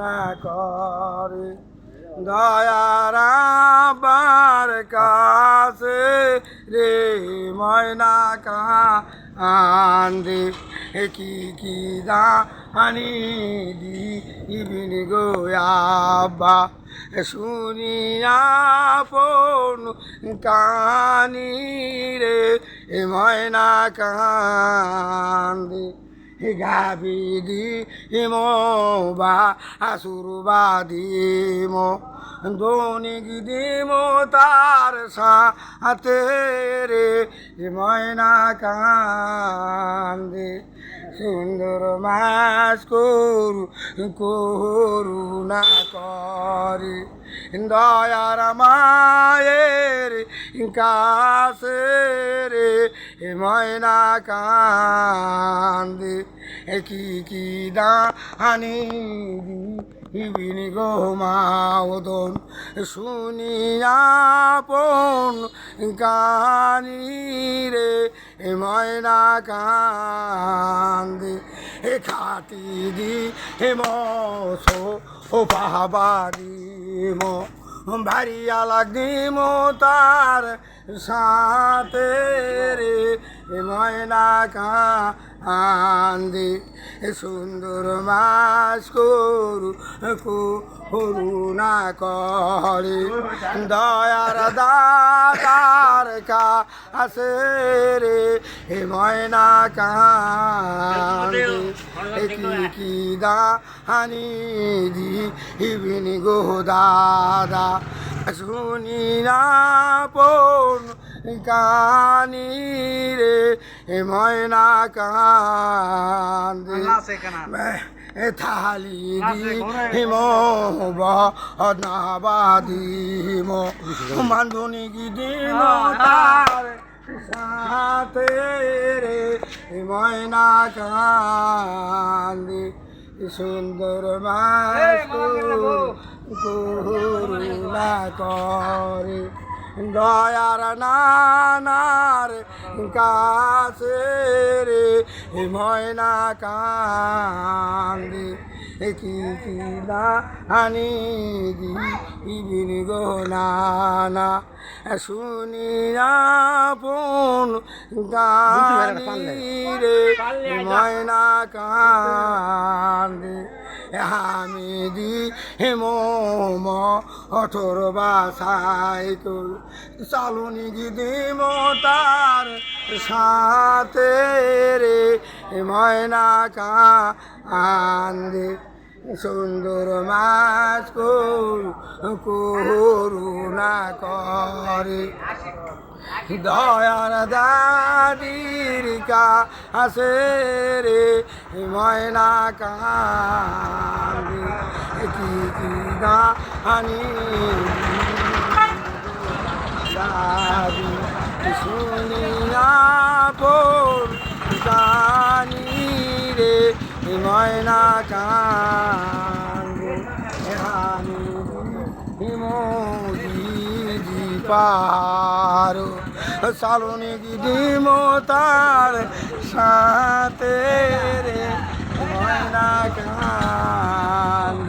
না করে দয়ারাবার কাছে রে ময়না কান্দে কি কি দানি দিবিন গো আব্বা? শুনিয়া পন কানি রে ময়না কান্দে। গাবি দি বা আসুর বা দিম দোনিক দিম তার সাথে রে, ময়না কান্দে। সুন্দর মাস করু, করুণা করে। দয়ার মায়ের কাছে রে, ময়না কান্দে কি কি দানি বিনি গো মাওদন শুনিয়া পন কানি রে ময়না কান্দে, এ খাটি দি হে মো ও পাহাবারি মো ভারিয়া লাগি মো তার সাথে রে ময়না কান্দি সুন্দর মাস করু করুণা করে। দয়ার দাতার কাছে রে হে ময়না কান্দি। কি কি দানি দিবিনি গো দাদা শুনি না পন কানি রে হে ময়না কান্দি থালি দি হিম বনাবাদিম বান্ধনি কি ময়না কান্দি সুন্দর করুণা করে দয়ার নানার কাছে রে ময়না কান্দি কি কি না আনি দিবিন গো নানা। শুনিয়া পুন গানি রে ময়না কান্দি আমি দি হেম অঠর বা সাইকেল চালুনি গিদি তার সাথে রে ময়না কান্দে। সুন্দর মাছ করুণা করে। দয়ার দাদির কাছে রে, ময়না কান্দি কি কি গানি শুনিয়া পর গানি রে, ময়না কান্দি পারো। সালনি দিদি মোতার সাথে রে ময়না কান্দে